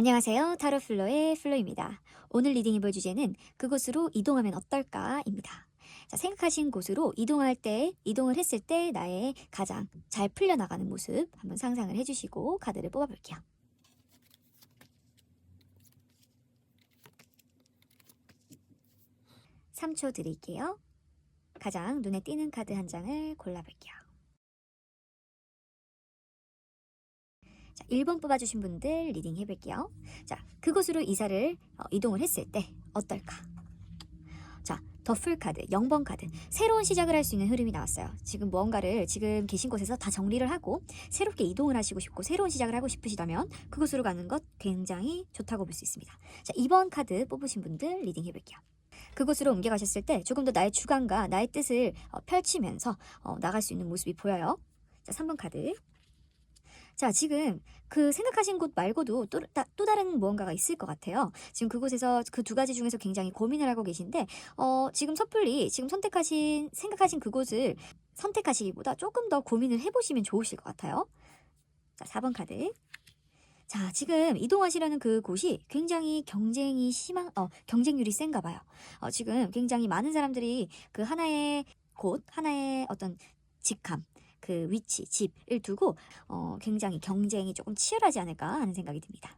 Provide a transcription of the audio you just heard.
안녕하세요. 타로플로의 플로입니다. 오늘 리딩 해볼 주제는 그곳으로 이동하면 어떨까입니다. 자, 생각하신 곳으로 이동할 때, 이동을 했을 때 나의 가장 잘 풀려나가는 모습 한번 상상을 해주시고 카드를 뽑아볼게요. 삼 초 드릴게요. 가장 눈에 띄는 카드 한 장을 골라볼게요. 자, 1번 뽑아주신 분들 리딩 해볼게요. 자, 그곳으로 이사를 어, 이동을 했을 때 어떨까? 자, 더풀 카드, 0번 카드. 새로운 시작을 할 수 있는 흐름이 나왔어요. 지금 무언가를 지금 계신 곳에서 다 정리를 하고 새롭게 이동을 하시고 싶고 새로운 시작을 하고 싶으시다면 그곳으로 가는 것 굉장히 좋다고 볼 수 있습니다. 자, 2번 카드 뽑으신 분들 리딩 해볼게요. 그곳으로 옮겨가셨을 때 조금 더 나의 주관과 나의 뜻을 어, 펼치면서 어, 나갈 수 있는 모습이 보여요. 자, 3번 카드. 자, 지금 그 생각하신 곳 말고도 또, 따, 또 다른 무언가가 있을 것 같아요. 지금 그곳에서 그 두 가지 중에서 굉장히 고민을 하고 계신데, 어, 지금 섣불리 지금 선택하신, 생각하신 그곳을 선택하시기보다 조금 더 고민을 해보시면 좋으실 것 같아요. 자, 4번 카드. 자, 지금 이동하시려는 그 곳이 굉장히 경쟁이 심한, 어, 경쟁률이 센가 봐요. 어, 지금 굉장히 많은 사람들이 그 하나의 곳, 하나의 어떤 직함, 그 위치, 집을 두고 어, 굉장히 경쟁이 조금 치열하지 않을까 하는 생각이 듭니다.